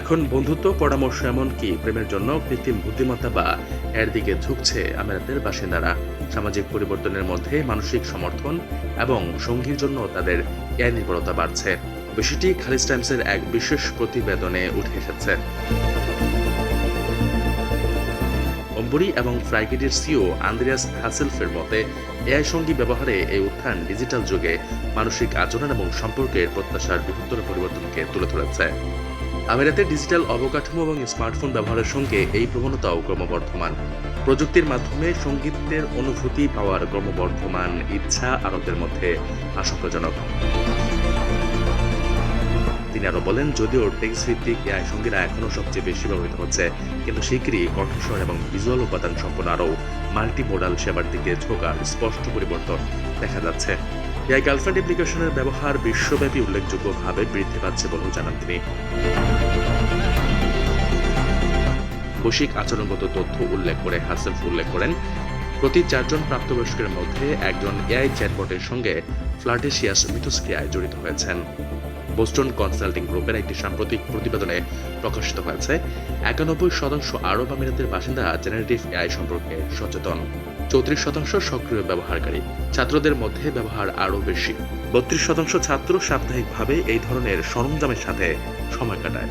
এখন বন্ধুত্ব, পরামর্শ এমনকি প্রেমের জন্য কৃত্রিম বুদ্ধিমত্তা বা এর দিকে ঝুঁকছে আমিরাতের বাসিন্দারা। সামাজিক পরিবর্তনের মধ্যে মানসিক সমর্থন এবং সঙ্গীর জন্য তাদের এ নির্ভরতা বাড়ছে। বিষয়টি খালিজ টাইমসের এক বিশেষ প্রতিবেদনে উঠে এসেছে। অম্বুরি এবং ফ্রাইগেটের সিও আন্দ্রিয়াস হাসেলফের মতে, এআই সঙ্গী ব্যবহারে এই উত্থান ডিজিটাল যুগে মানসিক আচরণ এবং সম্পর্কের প্রত্যাশার বৃহত্তর পরিবর্তনকে তুলে ধরেছে। আমিরাতে ডিজিটাল অবকাঠামো এবং স্মার্টফোন ব্যবহারের সঙ্গে এই প্রবণতাও ক্রমবর্ধমান। প্রযুক্তির মাধ্যমে সঙ্গীতের অনুভূতি পাওয়ার ক্রমবর্ধমান ইচ্ছা আরবদের মধ্যে আশঙ্কাজনক। তিনি আরও বলেন, যদিও টেক্সট ভিত্তিক এআই সঙ্গীরা এখনও সবচেয়ে বেশি ব্যবহৃত হচ্ছে, কিন্তু শীঘ্রই কণ্ঠস্বর এবং ভিজুয়াল উপাদান সম্পন্ন আরও মাল্টি মোডাল সেবার দিকে ঝোঁকার স্পষ্ট পরিবর্তন দেখা যাচ্ছে। এআই গার্লফ্রেন্ড অ্যাপ্লিকেশনের ব্যবহার বিশ্বব্যাপী উল্লেখযোগ্যভাবে বৃদ্ধি পাচ্ছে বলেও জানান তিনি। বৈশ্বিক আচরণগত তথ্য উল্লেখ করে হাসেফ উল্লেখ করেন, প্রতি চারজন প্রাপ্তবয়স্কের মধ্যে একজন এআই চ্যাটবটের সঙ্গে ফ্লার্টেশিয়াস মিথস্ক্রিয়ায় জড়িত হয়েছেন। বোস্টন কনসাল্টিং গ্রুপের একটি সাম্প্রতিক প্রতিবেদনে প্রকাশিত হয়েছে, একানব্বই শতাংশ আরব আমিরাতের বাসিন্দা জেনারেটিভ এআই সম্পর্কে সচেতন। চৌত্রিশ শতাংশ সক্রিয় ব্যবহারকারী। ছাত্রদের মধ্যে ব্যবহার আরও বেশি। বত্রিশ শতাংশ ছাত্র সাপ্তাহিকভাবে এই ধরনের সরঞ্জামের সাথে সময় কাটায়।